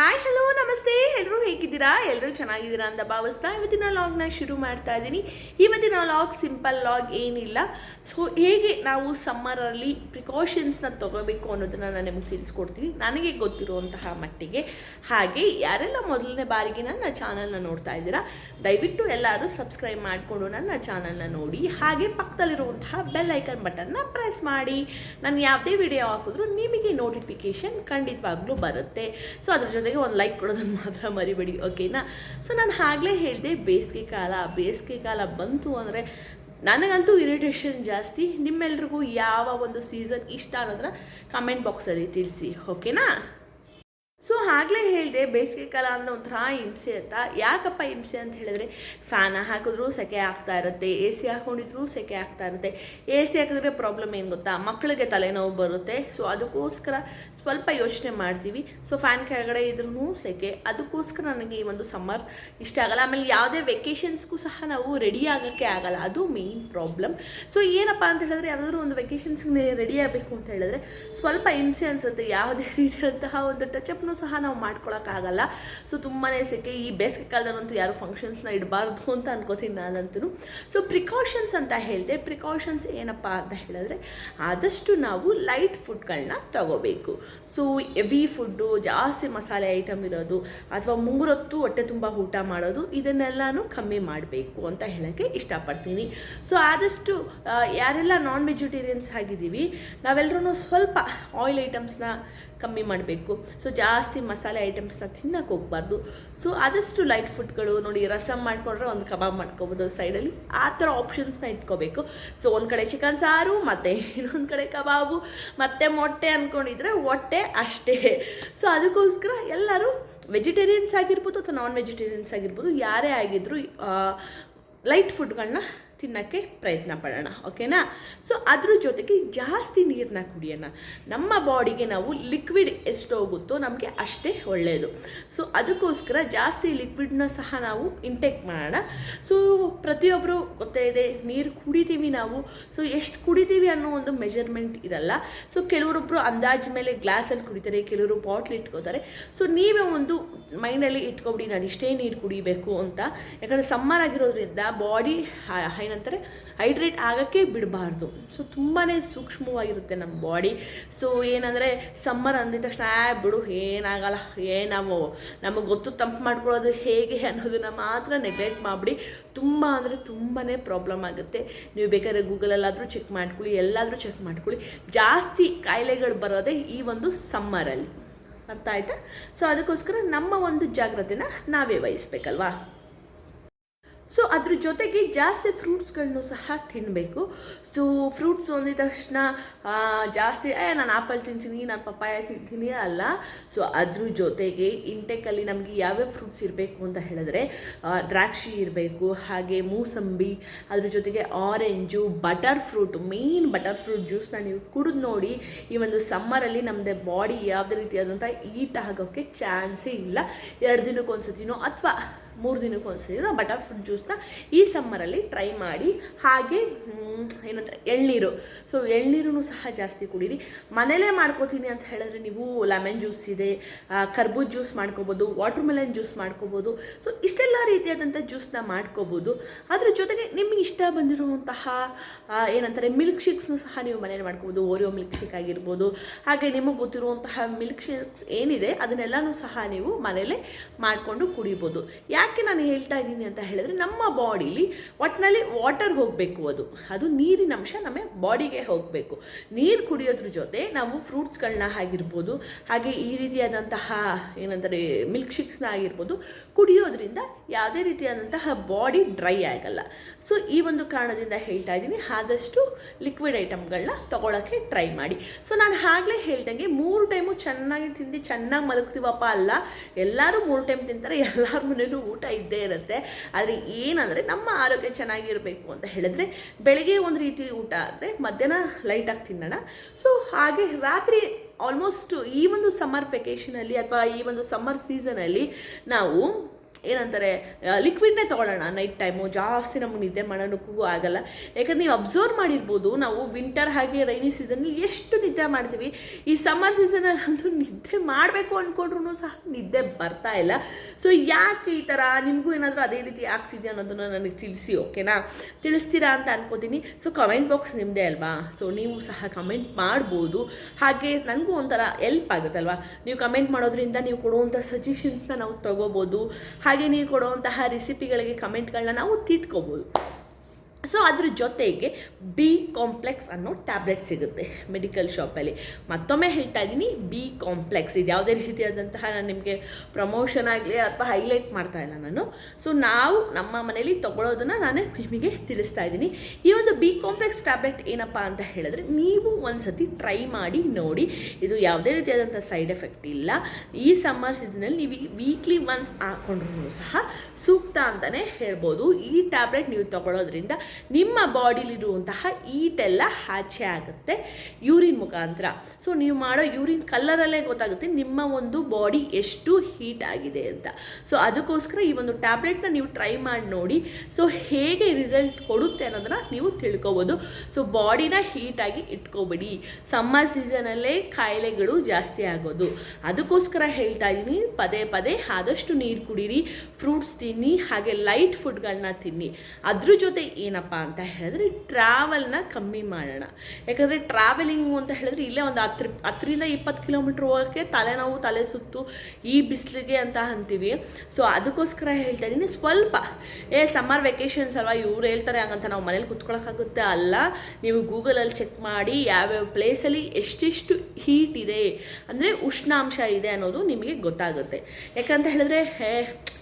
Hi hello ನಮಸ್ತೆ. ಎಲ್ಲರೂ ಹೇಗಿದ್ದೀರಾ? ಎಲ್ಲರೂ ಚೆನ್ನಾಗಿದ್ದೀರಾ ಅಂತ ಭಾವಿಸ್ತಾ ಇವತ್ತಿನ ಲಾಗ್ನ ಶುರು ಮಾಡ್ತಾ ಇದ್ದೀನಿ. ಇವತ್ತಿನ ಲಾಗ್ ಸಿಂಪಲ್ ಲಾಗ್ ಏನಿಲ್ಲ. ಸೊ ಹೇಗೆ ನಾವು ಸಮ್ಮರಲ್ಲಿ ಪ್ರಿಕಾಷನ್ಸ್ನ ತೊಗೋಬೇಕು ಅನ್ನೋದನ್ನು ನಾನು ನಿಮಗೆ ತಿಳಿಸ್ಕೊಡ್ತೀನಿ. ನನಗೆ ಗೊತ್ತಿರುವಂತಹ ಮಟ್ಟಿಗೆ. ಹಾಗೆ, ಯಾರೆಲ್ಲ ಮೊದಲನೇ ಬಾರಿಗೆ ನನ್ನ ಚಾನಲ್ನ ನೋಡ್ತಾ ಇದ್ದೀರಾ, ದಯವಿಟ್ಟು ಎಲ್ಲರೂ ಸಬ್ಸ್ಕ್ರೈಬ್ ಮಾಡಿಕೊಂಡು ನನ್ನ ಚಾನಲ್ನ ನೋಡಿ. ಹಾಗೆ ಪಕ್ಕದಲ್ಲಿರುವಂತಹ ಬೆಲ್ ಐಕನ್ ಬಟನ್ನ ಪ್ರೆಸ್ ಮಾಡಿ. ನಾನು ಯಾವುದೇ ವಿಡಿಯೋ ಹಾಕಿದ್ರು ನಿಮಗೆ ನೋಟಿಫಿಕೇಷನ್ ಖಂಡಿತವಾಗ್ಲೂ ಬರುತ್ತೆ. ಸೊ ಅದ್ರ ಜೊತೆಗೆ ಒಂದು ಲೈಕ್ ಕೊಡೋದನ್ನು ಮಾತ್ರ ಮರಿಬೇಡಿ ಓಕೆನಾ ಸೊ ನಾನು ಆಗಲೇ ಹೇಳಿದೆ, ಬೇಸಿಗೆ ಕಾಲ ಬೇಸಿಗೆ ಕಾಲ ಬಂತು ಅಂದರೆ ನನಗಂತೂ ಇರಿಟೇಷನ್ ಜಾಸ್ತಿ. ನಿಮ್ಮೆಲ್ರಿಗೂ ಯಾವ ಒಂದು ಸೀಸನ್ ಇಷ್ಟ ಅನ್ನೋದನ್ನ ಕಮೆಂಟ್ ಬಾಕ್ಸಲ್ಲಿ ತಿಳಿಸಿ ಓಕೆನಾ ಸೊ ಆಗಲೇ ಹೇಳಿದೆ, ಬೇಸಿಗೆ ಕಾಲ ಅಂದರೆ ಒಂಥರ ಹಿಂಸೆ ಅಂತ. ಯಾಕಪ್ಪ ಹಿಂಸೆ ಅಂತ ಹೇಳಿದ್ರೆ ಫ್ಯಾನ್ ಹಾಕಿದ್ರೂ ಸೆಕೆ ಆಗ್ತಾ ಇರುತ್ತೆ ಎ ಸಿ ಹಾಕೊಂಡಿದ್ರು ಸೆಕೆ ಆಗ್ತಾ ಇರುತ್ತೆ. ಎ ಸಿ ಹಾಕಿದ್ರೆ ಪ್ರಾಬ್ಲಮ್ ಏನು ಗೊತ್ತಾ? ಮಕ್ಕಳಿಗೆ ತಲೆನೋವು ಬರುತ್ತೆ. ಸೊ ಅದಕ್ಕೋಸ್ಕರ ಸ್ವಲ್ಪ ಯೋಚನೆ ಮಾಡ್ತೀವಿ. ಸೊ ಫ್ಯಾನ್ ಕೆಳಗಡೆ ಇದ್ರೂ ಸೆಕೆ. ಅದಕ್ಕೋಸ್ಕರ ನನಗೆ ಈ ಒಂದು ಸಮ್ಮರ್ ಇಷ್ಟ ಆಗಲ್ಲ. ಆಮೇಲೆ ಯಾವುದೇ ವೆಕೇಷನ್ಸ್ಗೂ ಸಹ ನಾವು ರೆಡಿ ಆಗೋಕ್ಕೆ ಆಗಲ್ಲ. ಅದು ಮೇಯ್ನ್ ಪ್ರಾಬ್ಲಮ್ ಸೊ ಏನಪ್ಪ ಅಂತ ಹೇಳಿದ್ರೆ, ಯಾವುದಾದ್ರೂ ಒಂದು ವೆಕೇಷನ್ಸ್ಗೆ ರೆಡಿ ಆಗಬೇಕು ಅಂತ ಹೇಳಿದ್ರೆ, ಸ್ವಲ್ಪ ಹಿಂಸೆ ಅನಿಸುತ್ತೆ. ಯಾವುದೇ ರೀತಿಯಾದಂತಹ ಒಂದು ಸಹ ನಾವು ಮಾಡ್ಕೊಳಕ್ಕಾಗಲ್ಲ. ಸೊ ತುಂಬಾ ಸೆಕೆ ಈ ಬೇಸಿಗೆ ಕಾಲದಲ್ಲಂತೂ ಯಾರು ಫಂಕ್ಷನ್ಸ್ನ ಇಡಬಾರ್ದು ಅಂತ ಅನ್ಕೋತೀನಿ ನಾನಂತೂ. ಸೊ ಪ್ರಿಕಾಷನ್ಸ್ ಅಂತ ಹೇಳಿದೆ. ಪ್ರಿಕಾಷನ್ಸ್ ಏನಪ್ಪ ಅಂತ ಹೇಳಿದ್ರೆ, ಆದಷ್ಟು ನಾವು ಲೈಟ್ ಫುಡ್ಗಳನ್ನ ತಗೋಬೇಕು. ಸೊ ಎವಿ ಫುಡ್ಡು ಜಾಸ್ತಿ ಮಸಾಲೆ ಐಟಮ್ ಇರೋದು, ಅಥವಾ ಮೂರೊತ್ತು ಹೊಟ್ಟೆ ತುಂಬ ಊಟ ಮಾಡೋದು, ಇದನ್ನೆಲ್ಲನೂ ಕಮ್ಮಿ ಮಾಡಬೇಕು ಅಂತ ಹೇಳೋಕ್ಕೆ ಇಷ್ಟಪಡ್ತೀನಿ. ಸೊ ಆದಷ್ಟು ಯಾರೆಲ್ಲ ನಾನ್ ವೆಜಿಟೇರಿಯನ್ಸ್ ಆಗಿದ್ದೀವಿ ನಾವೆಲ್ಲರೂ ಸ್ವಲ್ಪ ಆಯಿಲ್ ಐಟಮ್ಸ್ನ ಕಮ್ಮಿ ಮಾಡಬೇಕು. ಸೊ ಜಾಸ್ತಿ ಮಸಾಲೆ ಐಟಮ್ಸ್ನ ತಿನ್ನಕ್ಕೆ ಹೋಗ್ಬಾರ್ದು. ಸೊ ಆದಷ್ಟು ಲೈಟ್ ಫುಡ್ಗಳು ನೋಡಿ ರಸಮ್ ಮಾಡ್ಕೊಂಡ್ರೆ ಒಂದು ಕಬಾಬ್ ಮಾಡ್ಕೊಬೋದು ಸೈಡಲ್ಲಿ ಆ ಥರ ಆಪ್ಷನ್ಸ್ನ ಇಟ್ಕೋಬೇಕು. ಸೊ ಒಂದು ಕಡೆ ಚಿಕನ್ ಸಾರು, ಮತ್ತು ಇನ್ನೊಂದು ಕಡೆ ಕಬಾಬು, ಮತ್ತು ಮೊಟ್ಟೆ ಅಂದ್ಕೊಂಡಿದ್ರೆ ಹೊಟ್ಟೆ ಅಷ್ಟೇ. ಸೊ ಅದಕ್ಕೋಸ್ಕರ ಎಲ್ಲರೂ ವೆಜಿಟೇರಿಯನ್ಸ್ ಆಗಿರ್ಬೋದು ಅಥವಾ ನಾನ್ ವೆಜಿಟೇರಿಯನ್ಸ್ ಆಗಿರ್ಬೋದು, ಯಾರೇ ಆಗಿದ್ದರೂ ಲೈಟ್ ಫುಡ್ಗಳನ್ನ ತಿನ್ನೋಕ್ಕೆ ಪ್ರಯತ್ನ ಪಡೋಣ, ಓಕೆನಾ? ಸೊ ಅದ್ರ ಜೊತೆಗೆ ಜಾಸ್ತಿ ನೀರನ್ನ ಕುಡಿಯೋಣ. ನಮ್ಮ ಬಾಡಿಗೆ ನಾವು ಲಿಕ್ವಿಡ್ ಎಷ್ಟು ಹೋಗುತ್ತೋ ನಮಗೆ ಅಷ್ಟೇ ಒಳ್ಳೆಯದು ಸೊ ಅದಕ್ಕೋಸ್ಕರ ಜಾಸ್ತಿ ಲಿಕ್ವಿಡ್ನ ಸಹ ನಾವು ಇಂಟೇಕ್ ಮಾಡೋಣ. ಸೊ ಪ್ರತಿಯೊಬ್ಬರು ಗೊತ್ತೇ ಇದೆ, ನೀರು ಕುಡಿತೀವಿ ನಾವು. ಸೊ ಎಷ್ಟು ಕುಡಿತೀವಿ ಅನ್ನೋ ಒಂದು ಮೆಜರ್ಮೆಂಟ್ ಇರಲ್ಲ. ಸೊ ಕೆಲವರೊಬ್ಬರು ಅಂದಾಜು ಮೇಲೆ ಗ್ಲಾಸಲ್ಲಿ ಕುಡಿತಾರೆ, ಕೆಲವರು ಬಾಟ್ಲ್ ಇಟ್ಕೋತಾರೆ. ಸೊ ನೀವೇ ಒಂದು ಮೈಂಡಲ್ಲಿ ಇಟ್ಕೊಬಿಡಿ ನಾನು ಇಷ್ಟೇ ನೀರು ಕುಡಿಬೇಕು ಅಂತ. ಯಾಕಂದರೆ ಸಮ್ಮರ್ ಆಗಿರೋದ್ರಿಂದ ಬಾಡಿ ಏನಂತಾರೆ, ಹೈಡ್ರೇಟ್ ಆಗೋಕ್ಕೆ ಬಿಡಬಾರ್ದು. ಸೊ ತುಂಬಾ ಸೂಕ್ಷ್ಮವಾಗಿರುತ್ತೆ ನಮ್ಮ ಬಾಡಿ. ಸೊ ಏನಂದರೆ, ಸಮ್ಮರ್ ಅಂದಿದ ತಕ್ಷಣ, ಆ, ಬಿಡು, ಏನಾಗಲ್ಲ ಏನು ನಾವು ನಮಗೆ ಗೊತ್ತು, ತಂಪು ಮಾಡ್ಕೊಳ್ಳೋದು ಹೇಗೆ ಅನ್ನೋದನ್ನ ಮಾತ್ರ ನೆಗ್ಲೆಕ್ಟ್ ಮಾಡಿಬಿಡಿ. ತುಂಬ ಅಂದರೆ ತುಂಬಾ ಪ್ರಾಬ್ಲಮ್ ಆಗುತ್ತೆ. ನೀವು ಬೇಕಾದ್ರೆ ಗೂಗಲಲ್ಲಾದರೂ ಚೆಕ್ ಮಾಡ್ಕೊಳ್ಳಿ, ಎಲ್ಲಾದರೂ ಚೆಕ್ ಮಾಡ್ಕೊಳ್ಳಿ. ಜಾಸ್ತಿ ಕಾಯಿಲೆಗಳು ಬರೋದೇ ಈ ಒಂದು ಸಮ್ಮರಲ್ಲಿ ಅರ್ಥ ಆಯಿತಾ? ಸೊ ಅದಕ್ಕೋಸ್ಕರ ನಮ್ಮ ಒಂದು ಜಾಗ್ರತೆನ ನಾವೇ ವಹಿಸ್ಬೇಕಲ್ವಾ? ಸೊ ಅದ್ರ ಜೊತೆಗೆ ಜಾಸ್ತಿ ಫ್ರೂಟ್ಸ್ಗಳನ್ನು ಸಹ ತಿನ್ನಬೇಕು ಸೊ ಫ್ರೂಟ್ಸ್ ಅಂದಿದ ತಕ್ಷಣ ಜಾಸ್ತಿ, ಏ, ನಾನು ಆಪಲ್ ತಿಂತೀನಿ, ನಾನು ಪಪ್ಪಾಯ ತಿಂತೀನಿ ಅಲ್ಲ. ಸೊ ಅದ್ರ ಜೊತೆಗೆ ಇಂಟೆಕಲ್ಲಿ ನಮಗೆ ಯಾವ್ಯಾವ ಫ್ರೂಟ್ಸ್ ಇರಬೇಕು ಅಂತ ಹೇಳಿದ್ರೆ ದ್ರಾಕ್ಷಿ ಇರಬೇಕು, ಹಾಗೆ ಮೂಸಂಬಿ, ಅದ್ರ ಜೊತೆಗೆ orange, butter fruit, main butter fruit ಜ್ಯೂಸ್ನ ನೀವು ಕುಡಿದು ನೋಡಿ, ಈ ಒಂದು ಸಮ್ಮರಲ್ಲಿ ನಮ್ಮದೇ ಬಾಡಿ ಯಾವುದೇ ರೀತಿಯಾದಂಥ ಈಟ್ ಆಗೋಕ್ಕೆ ಚಾನ್ಸೇ ಇಲ್ಲ. ಎರಡು ದಿನಕ್ಕೆ ಒಂದ್ಸತಿನೋ ಅಥವಾ ಮೂರು ದಿನಕ್ಕೆ ಒಂದ್ಸತಿನೋ ಬಟರ್ ಫ್ರೂಟ್ ಜ್ಯೂಸ್ನ ಈ ಸಮ್ಮರಲ್ಲಿ ಟ್ರೈ ಮಾಡಿ, ಹಾಗೆ ಏನಂತಾರೆ, ಎಳ್ನೀರು. ಸೊ ಎಳ್ನೀರು ಸಹ ಜಾಸ್ತಿ ಕುಡೀರಿ. ಮನೇಲೇ ಮಾಡ್ಕೋತೀನಿ ಅಂತ ಹೇಳಿದ್ರೆ ನೀವು ಲೆಮನ್ ಜ್ಯೂಸ್ ಇದೆ ಕರ್ಬೂಜ್ ಜ್ಯೂಸ್ ಮಾಡ್ಕೋಬೋದು ವಾಟರ್ ಮೆಲನ್ ಜ್ಯೂಸ್ ಮಾಡ್ಕೋಬೋದು. ಸೊ ಇಷ್ಟೆಲ್ಲ ರೀತಿಯಾದಂಥ ಜ್ಯೂಸ್ನ ಮಾಡ್ಕೋಬೋದು. ಅದ್ರ ಜೊತೆಗೆ ನಿಮಗೆ ಇಷ್ಟ ಬಂದಿರುವಂತಹ ಏನಂತಾರೆ ಮಿಲ್ಕ್ ಶೇಕ್ಸ್ನು ಸಹ ನೀವು ಮನೇಲಿ ಮಾಡ್ಕೋಬೋದು. ಓರಿಯೋ ಮಿಲ್ಕ್ ಶೇಕ್ ಆಗಿರ್ಬೋದು. ಹಾಗೆ ನಿಮಗೆ ಗೊತ್ತಿರುವಂತಹ ಮಿಲ್ಕ್ ಶೇಕ್ಸ್ ಏನಿದೆ, ಅದನ್ನೆಲ್ಲನೂ ಸಹ ನೀವು ಮನೇಲೇ ಮಾಡಿಕೊಂಡು ಕುಡಿಬೋದು. ಯಾಕೆ ನಾನು ಹೇಳ್ತಾ ಇದ್ದೀನಿ ಅಂತ ಹೇಳಿದ್ರೆ ನಮ್ಮ ಬಾಡಿಲಿ ಒಟ್ಟಿನಲ್ಲಿ ವಾಟರ್ ಹೋಗಬೇಕು ಅದು. ಅದು ನೀರಿನ ಅಂಶ ನಮ್ಮ ಬಾಡಿಗೆ ಹೋಗಬೇಕು. ನೀರು ಕುಡಿಯೋದ್ರ ಜೊತೆ ನಾವು ಫ್ರೂಟ್ಸ್ಗಳನ್ನ ಆಗಿರ್ಬೋದು, ಹಾಗೆ ಈ ರೀತಿಯಾದಂತಹ ಏನಂತಾರೆ ಮಿಲ್ಕ್ ಶೇಕ್ಸ್ನ ಆಗಿರ್ಬೋದು, ಕುಡಿಯೋದ್ರಿಂದ ಯಾವುದೇ ರೀತಿಯಾದಂತಹ ಬಾಡಿ ಡ್ರೈ ಆಗಲ್ಲ. ಸೊ ಈ ಒಂದು ಕಾರಣದಿಂದ ಹೇಳ್ತಾ ಇದ್ದೀನಿ, ಆದಷ್ಟು ಲಿಕ್ವಿಡ್ ಐಟಮ್ಗಳನ್ನ ತಗೊಳ್ಳೋಕ್ಕೆ ಟ್ರೈ ಮಾಡಿ. ಸೊ ನಾನು ಆಗಲೇ ಹೇಳ್ದಂಗೆ ಮೂರು ಟೈಮು ಚೆನ್ನಾಗಿ ತಿಂದು ಚೆನ್ನಾಗಿ ಮಲಗ್ತೀವಪ್ಪ ಅಲ್ಲ, ಎಲ್ಲರೂ ಮೂರು ಟೈಮ್ ತಿಂತಾರೆ, ಎಲ್ಲರ ಮನೇಲೂ ಊಟ ಇದ್ದೇ ಇರುತ್ತೆ. ಆದರೆ ಏನಂದರೆ ನಮ್ಮ ಆರೋಗ್ಯ ಚೆನ್ನಾಗಿರಬೇಕು ಅಂತ ಹೇಳಿದ್ರೆ ಬೆಳಗ್ಗೆ ಒಂದು ರೀತಿ ಊಟ ಆದರೆ ಮಧ್ಯಾಹ್ನ ಲೈಟಾಗಿ ತಿನ್ನೋಣ. ಸೊ ಹಾಗೆ ರಾತ್ರಿ ಆಲ್ಮೋಸ್ಟ್ ಈ ಒಂದು ಸಮ್ಮರ್ ವೆಕೇಷನಲ್ಲಿ ಅಥವಾ ಈ ಒಂದು ಸಮ್ಮರ್ ಸೀಸನಲ್ಲಿ ನಾವು ಏನಂತಾರೆ ಲಿಕ್ವಿಡ್ನೇ ತೊಗೊಳ್ಳೋಣ ನೈಟ್ ಟೈಮು ಜಾಸ್ತಿ ನಮಗೆ ನಿದ್ದೆ ಮಾಡೋಣಕ್ಕೂ ಆಗಲ್ಲ. ಯಾಕಂದ್ರೆ ನೀವು ಅಬ್ಸರ್ವ್ ಮಾಡಿರ್ಬೋದು, ನಾವು ವಿಂಟರ್ ಹಾಗೆ ರೈನಿ ಸೀಸನಲ್ಲಿ ಎಷ್ಟು ನಿದ್ದೆ ಮಾಡ್ತೀವಿ. ಈ ಸಮ್ಮರ್ ಸೀಸನಲ್ಲಿ ಅಂತೂ ನಿದ್ದೆ ಮಾಡಬೇಕು ಅಂದ್ಕೊಂಡ್ರು ಸಹ ನಿದ್ದೆ ಬರ್ತಾ ಇಲ್ಲ. ಸೊ ಯಾಕೆ ಈ ಥರ ನಿಮಗೂ ಏನಾದರೂ ಅದೇ ರೀತಿ ಆಗ್ತಿದೆ ಅನ್ನೋದನ್ನು ನನಗೆ ತಿಳಿಸಿ ಓಕೆನಾ ತಿಳಿಸ್ತೀರಾ ಅಂತ ಅನ್ಕೋತೀನಿ. ಸೊ ಕಮೆಂಟ್ ಬಾಕ್ಸ್ ನಿಮ್ಮದೇ ಅಲ್ವಾ? ಸೊ ನೀವು ಸಹ ಕಮೆಂಟ್ ಮಾಡ್ಬೋದು. ಹಾಗೆ ನನಗೂ ಒಂಥರ ಎಲ್ಪ್ ಆಗುತ್ತಲ್ವಾ? ನೀವು ಕಮೆಂಟ್ ಮಾಡೋದ್ರಿಂದ ನೀವು ಕೊಡುವಂಥ ಸಜೆಷನ್ಸ್ನ ನಾವು ತಗೋಬೋದು. ಹಾಗೆ ನೀವು ಕೊಡುವಂತಹ ರೆಸಿಪಿಗಳಿಗೆ ಕಮೆಂಟ್ಗಳನ್ನ ನಾವು ತಿದ್ಕೋಬೋದು ಸೊ ಅದ್ರ ಜೊತೆಗೆ ಬಿ ಕಾಂಪ್ಲೆಕ್ಸ್ ಅನ್ನೋ ಟ್ಯಾಬ್ಲೆಟ್ ಸಿಗುತ್ತೆ ಮೆಡಿಕಲ್ ಶಾಪಲ್ಲಿ ಮತ್ತೊಮ್ಮೆ ಹೇಳ್ತಾ ಇದ್ದೀನಿ ಬಿ ಕಾಂಪ್ಲೆಕ್ಸ್ ಇದು ಯಾವುದೇ ರೀತಿಯಾದಂತಹ ನಾನು ನಿಮಗೆ ಪ್ರಮೋಷನ್ ಆಗಲಿ ಅಥವಾ ಹೈಲೈಟ್ ಮಾಡ್ತಾ ಇಲ್ಲ ನಾನು. ಸೊ ನಾವು ನಮ್ಮ ಮನೇಲಿ ತೊಗೊಳೋದನ್ನು ನಾನು ನಿಮಗೆ ತಿಳಿಸ್ತಾ ಇದ್ದೀನಿ ಈ ಒಂದು ಬಿ ಕಾಂಪ್ಲೆಕ್ಸ್ ಟ್ಯಾಬ್ಲೆಟ್ ಏನಪ್ಪ ಅಂತ ಹೇಳಿದ್ರೆ, ನೀವು ಒಂದು ಸತಿ ಟ್ರೈ ಮಾಡಿ ನೋಡಿ. ಇದು ಯಾವುದೇ ರೀತಿಯಾದಂಥ ಸೈಡ್ ಎಫೆಕ್ಟ್ ಇಲ್ಲ. ಈ ಸಮ್ಮರ್ ಸೀಸನಲ್ಲಿ ನೀವು ವೀಕ್ಲಿ ಒನ್ಸ್ ಹಾಕ್ಕೊಂಡ್ರು ಸಹ ಸೂಕ್ತ ಅಂತಲೇ ಹೇಳ್ಬೋದು. ಈ ಟ್ಯಾಬ್ಲೆಟ್ ನೀವು ತಗೊಳ್ಳೋದ್ರಿಂದ ನಿಮ್ಮ ಬಾಡಿಲಿರುವಂತಹ ಈಟೆಲ್ಲ ಆಚೆ ಆಗುತ್ತೆ ಯೂರಿನ್ ಮುಖಾಂತರ. ಸೊ ನೀವು ಮಾಡೋ ಯೂರಿನ್ ಕಲ್ಲರಲ್ಲೇ ಗೊತ್ತಾಗುತ್ತೆ ನಿಮ್ಮ ಒಂದು ಬಾಡಿ ಎಷ್ಟು ಹೀಟ್ ಆಗಿದೆ ಅಂತ. ಸೊ ಅದಕ್ಕೋಸ್ಕರ ಈ ಒಂದು ಟ್ಯಾಬ್ಲೆಟ್ನ ನೀವು ಟ್ರೈ ಮಾಡಿ ನೋಡಿ. ಸೊ ಹೇಗೆ ರಿಸಲ್ಟ್ ಕೊಡುತ್ತೆ ಅನ್ನೋದನ್ನ ನೀವು ತಿಳ್ಕೊಬೋದು. ಸೊ ಬಾಡಿನ ಹೀಟಾಗಿ ಇಟ್ಕೋಬೇಡಿ. ಸಮ್ಮರ್ ಸೀಸನಲ್ಲೇ ಕಾಯಿಲೆಗಳು ಜಾಸ್ತಿ ಆಗೋದು. ಅದಕ್ಕೋಸ್ಕರ ಹೇಳ್ತಾ ಇದ್ದೀನಿ ಪದೇ ಪದೇ ಆದಷ್ಟು ನೀರು ಕುಡೀರಿ ಫ್ರೂಟ್ಸ್ ತಿನ್ನಿ, ಹಾಗೆ ಲೈಟ್ ಫುಡ್ಗಳನ್ನ ತಿನ್ನಿ. ಅದ್ರ ಜೊತೆ ಏನಪ್ಪ ಅಂತ ಹೇಳಿದ್ರೆ ಟ್ರಾವೆಲ್ನ ಕಮ್ಮಿ ಮಾಡೋಣ. ಯಾಕಂದರೆ ಟ್ರಾವೆಲಿಂಗು ಅಂತ ಹೇಳಿದ್ರೆ ಇಲ್ಲೇ ಒಂದು ಹತ್ತು ಹತ್ತರಿಂದ ಇಪ್ಪತ್ತು ಕಿಲೋಮೀಟ್ರ್ ಹೋಗೋಕ್ಕೆ ತಲೆನೋವು, ತಲೆ ಸುತ್ತು, ಈ ಬಿಸಿಲಿಗೆ ಅಂತ ಅಂತೀವಿ. ಸೊ ಅದಕ್ಕೋಸ್ಕರ ಹೇಳ್ತಾ ಇದ್ದೀನಿ, ಸ್ವಲ್ಪ, ಏ ಸಮ್ಮರ್ ವೆಕೇಷನ್ಸ್ ಅಲ್ವಾ, ಇವ್ರು ಹೇಳ್ತಾರೆ ಹಂಗಂತ ನಾವು ಮನೇಲಿ ಕುತ್ಕೊಳ್ಳೋಕ್ಕಾಗುತ್ತೆ ಅಲ್ಲ, ನೀವು ಗೂಗಲಲ್ಲಿ ಚೆಕ್ ಮಾಡಿ ಯಾವ್ಯಾವ ಪ್ಲೇಸಲ್ಲಿ ಎಷ್ಟೆಷ್ಟು ಹೀಟ್ ಇದೆ, ಅಂದರೆ ಉಷ್ಣಾಂಶ ಇದೆ ಅನ್ನೋದು ನಿಮಗೆ ಗೊತ್ತಾಗುತ್ತೆ. ಯಾಕಂತ ಹೇಳಿದ್ರೆ, ಹೇ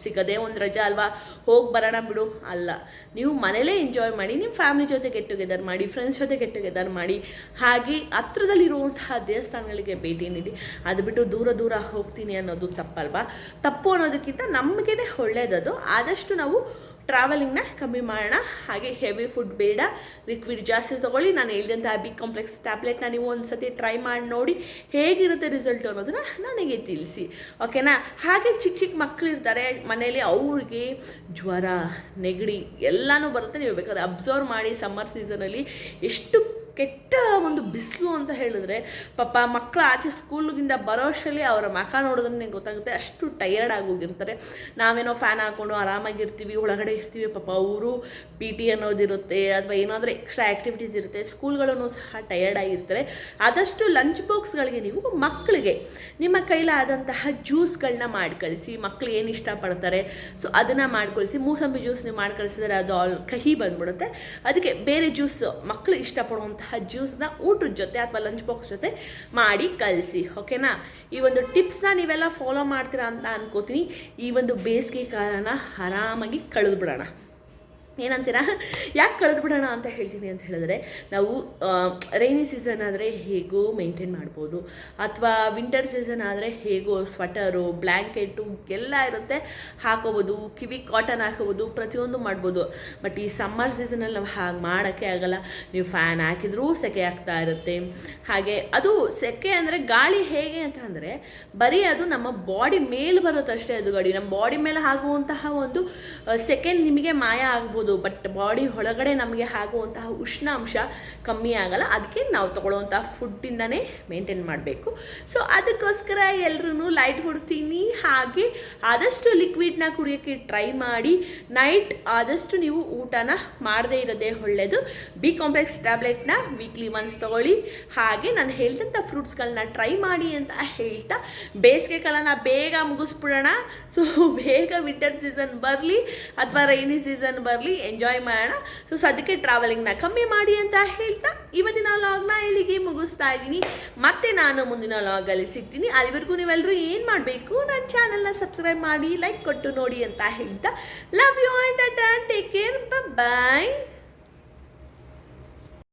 ಸಿಗೋದೇ ಒಂದು ರಜಾ ಅಲ್ವಾ? ಹೋಗಿ ಬರೋಣ ಬಿಡು. ಅಲ್ಲ, ನೀವು ಮನೇಲೇ ಎಂಜಾಯ್ ಮಾಡಿ ನಿಮ್ಮ ಫ್ಯಾಮಿಲಿ ಜೊತೆ ಗೆಟ್ ಟುಗೆದರ್ ಮಾಡಿ ಫ್ರೆಂಡ್ಸ್ ಜೊತೆ ಗೆಟ್ ಟುಗೆದರ್ ಮಾಡಿ, ಹಾಗೆ ಹತ್ರದಲ್ಲಿರುವಂತಹ ದೇವಸ್ಥಾನಗಳಿಗೆ ಭೇಟಿ ನೀಡಿ. ಅದು ಬಿಟ್ಟು ದೂರ ದೂರ ಹೋಗ್ತೀನಿ ಅನ್ನೋದು ತಪ್ಪಲ್ವಾ? ತಪ್ಪು ಅನ್ನೋದಕ್ಕಿಂತ ನಮಗೇ ಒಳ್ಳೇದದು. ಆದಷ್ಟು ನಾವು ಟ್ರಾವೆಲಿಂಗ್ನ ಕಮ್ಮಿ ಮಾಡೋಣ. ಹಾಗೆ ಹೆವಿ ಫುಡ್ ಬೇಡ. ಲಿಕ್ವಿಡ್ ಜಾಸ್ತಿ ತೊಗೊಳ್ಳಿ. ನಾನು ಹೇಳಿದಂಥ ಬಿ ಕಾಂಪ್ಲೆಕ್ಸ್ ಟ್ಯಾಬ್ಲೆಟ್ನ ನೀವು ಒಂದು ಸತಿ ಟ್ರೈ ಮಾಡಿ ನೋಡಿ ಹೇಗಿರುತ್ತೆ ರಿಸಲ್ಟ್ ಅನ್ನೋದನ್ನ ನನಗೆ ತಿಳಿಸಿ. ಓಕೆನಾ ಹಾಗೆ ಚಿಕ್ಕ ಚಿಕ್ಕ ಮಕ್ಕಳು ಇರ್ತಾರೆ ಮನೆಯಲ್ಲಿ ಅವ್ರಿಗೆ ಜ್ವರ, ನೆಗಡಿ ಎಲ್ಲನೂ ಬರುತ್ತೆ. ನೀವು ಬೇಕಾದ್ರೆ ಅಬ್ಸರ್ವ್ ಮಾಡಿ ಸಮ್ಮರ್ ಸೀಸನಲ್ಲಿ ಎಷ್ಟು ಕೆಟ್ಟ ಒಂದು ಬಿಸಿಲು ಅಂತ ಹೇಳಿದ್ರೆ, ಪಾಪ ಮಕ್ಕಳು ಆಚೆ ಸ್ಕೂಲ್ಗಿಂದ ಬರೋಷಲ್ಲಿ ಅವರ ಮಖ ನೋಡಿದ್ರೆ ಗೊತ್ತಾಗುತ್ತೆ, ಅಷ್ಟು ಟಯರ್ಡ್ ಆಗೋಗಿರ್ತಾರೆ ನಾವೇನೋ ಫ್ಯಾನ್ ಹಾಕ್ಕೊಂಡು ಆರಾಮಾಗಿರ್ತೀವಿ ಒಳಗಡೆ ಇರ್ತೀವಿ, ಪಾಪ ಅವರು ಪಿ ಟಿ ಅನ್ನೋದಿರುತ್ತೆ ಅಥವಾ ಏನಾದರೂ ಎಕ್ಸ್ಟ್ರಾ ಆ್ಯಕ್ಟಿವಿಟೀಸ್ ಇರುತ್ತೆ ಸ್ಕೂಲ್ಗಳನ್ನು ಸಹ ಟಯರ್ಡ್ ಆಗಿರ್ತಾರೆ ಆದಷ್ಟು ಲಂಚ್ ಬಾಕ್ಸ್ಗಳಿಗೆ ನೀವು ಮಕ್ಕಳಿಗೆ ನಿಮ್ಮ ಕೈಲಾದಂತಹ ಜ್ಯೂಸ್ಗಳನ್ನ ಮಾಡಿ ಕಳಿಸಿ ಮಕ್ಕಳು ಏನು ಇಷ್ಟಪಡ್ತಾರೆ ಸೊ ಅದನ್ನು ಮಾಡ್ಕೊಳಿಸಿ, ಮೂಸಂಬಿ ಜ್ಯೂಸ್ ನೀವು ಮಾಡಿ ಕಳಿಸಿದ್ರೆ ಅದು ಆಲ್ ಕಹಿ ಬಂದ್ಬಿಡುತ್ತೆ. ಅದಕ್ಕೆ ಬೇರೆ ಜ್ಯೂಸ್ ಮಕ್ಕಳು ಇಷ್ಟಪಡುವಂತಹ ಜ್ಯೂಸ್ನ ಊಟದ ಜೊತೆ ಅಥವಾ ಲಂಚ್ ಬಾಕ್ಸ್ ಜೊತೆ ಮಾಡಿ ಕಳಿಸಿ ಓಕೆನಾ ಈ ಒಂದು ಟಿಪ್ಸ್ನ ನೀವೆಲ್ಲ ಫಾಲೋ ಮಾಡ್ತೀರಾ ಅಂತ ಅನ್ಕೋತೀನಿ. ಈ ಒಂದು ಬೇಸಿಗೆ ಕಾಲನ ಆರಾಮಾಗಿ ಕಳೆದು ಬಿಡೋಣ ಏನಂತೀರಾ? ಯಾಕೆ ಕಳೆದು ಬಿಡೋಣ ಅಂತ ಹೇಳ್ತೀನಿ ಅಂತ ಹೇಳಿದ್ರೆ, ನಾವು ರೈನಿ ಸೀಸನ್ ಆದರೆ ಹೇಗೋ ಮೇಂಟೈನ್ ಮಾಡ್ಬೋದು. ಅಥವಾ ವಿಂಟರ್ ಸೀಸನ್ ಆದರೆ ಹೇಗೋ ಸ್ವೆಟರು ಬ್ಲ್ಯಾಂಕೆಟು ಎಲ್ಲ ಇರುತ್ತೆ, ಹಾಕೋಬೋದು, ಕಿವಿ ಕಾಟನ್ ಹಾಕೋಬೋದು, ಪ್ರತಿಯೊಂದು ಮಾಡ್ಬೋದು. ಬಟ್ ಈ ಸಮ್ಮರ್ ಸೀಸನಲ್ಲಿ ನಾವು ಹಾಗೆ ಮಾಡೋಕ್ಕೆ ಆಗಲ್ಲ. ನೀವು ಫ್ಯಾನ್ ಹಾಕಿದ್ರೂ ಸೆಕೆ ಆಗ್ತಾ ಇರುತ್ತೆ. ಹಾಗೆ ಅದು ಸೆಕೆ ಅಂದರೆ ಗಾಳಿ ಹೇಗೆ ಅಂತ ಅಂದರೆ, ಬರೀ ಅದು ನಮ್ಮ ಬಾಡಿ ಮೇಲೆ ಬರುತ್ತಷ್ಟೇ ಅದು ಗಾಡಿ ನಮ್ಮ ಬಾಡಿ ಮೇಲೆ ಆಗುವಂತಹ ಒಂದು ಸೆಕೆಂಡ್ ನಿಮಗೆ ಮಾಯ ಆಗ್ಬೋದು. ಬಟ್ ಬಾಡಿ ಒಳಗಡೆ ನಮಗೆ ಆಗುವಂತಹ ಉಷ್ಣಾಂಶ ಕಮ್ಮಿ ಆಗಲ್ಲ. ಅದಕ್ಕೆ ನಾವು ತೊಗೊಳ್ಳುವಂತಹ ಫುಡ್ಡಿಂದನೇ ಮೇಂಟೈನ್ ಮಾಡಬೇಕು. ಸೊ ಅದಕ್ಕೋಸ್ಕರ ಎಲ್ಲರೂ ಲೈಟ್ ಫುಡ್ ತಿನ್ನಿ. ಹಾಗೆ ಆದಷ್ಟು ಲಿಕ್ವಿಡ್ನ ಕುಡಿಯೋಕ್ಕೆ ಟ್ರೈ ಮಾಡಿ. ನೈಟ್ ಆದಷ್ಟು ನೀವು ಊಟನ ಮಾಡದೇ ಇರೋದೇ ಒಳ್ಳೆಯದು ಬಿ ಕಾಂಪ್ಲೆಕ್ಸ್ ಟ್ಯಾಬ್ಲೆಟ್ನ ವೀಕ್ಲಿ ಮಂತ್ಸ್ ತೊಗೊಳ್ಳಿ. ಹಾಗೆ ನಾನು ಹೇಳಿದಂಥ ಫ್ರೂಟ್ಸ್ಗಳನ್ನ ಟ್ರೈ ಮಾಡಿ ಅಂತ ಹೇಳ್ತಾ ಬೇಸಿಗೆ ಕಾಲನ ಬೇಗ ಮುಗಿಸ್ಬಿಡೋಣ. ಸೊ ಬೇಗ ವಿಂಟರ್ ಸೀಸನ್ ಬರಲಿ, ಅಥವಾ ರೈನಿ ಸೀಸನ್ ಬರಲಿ ಎಂಜಾಯ್ ಮಾಡೋಣ. ಸೊ ಸದ್ಯಕ್ಕೆ ಟ್ರಾವೆಲಿಂಗ್ನ ಕಮ್ಮಿ ಮಾಡಿ ಅಂತ ಹೇಳ್ತಾ, ಇವತ್ತಿನ ಲಾಗ್ನ ಇಲ್ಲಿಗೆ ಮುಗಿಸ್ತಾ ಇದ್ದೀನಿ. ಮತ್ತೆ ನಾನು ಮುಂದಿನ ಲಾಗಲ್ಲಿ ಸಿಗ್ತೀನಿ. ಅಲ್ಲಿವರೆಗೂ ನೀವೆಲ್ಲರೂ ಏನು ಮಾಡಬೇಕು? ನನ್ನ ಚಾನಲ್ನ ಸಬ್ಸ್ಕ್ರೈಬ್ ಮಾಡಿ ಲೈಕ್ ಕೊಟ್ಟು ನೋಡಿ ಅಂತ ಹೇಳ್ತಾ. Love you and take care bye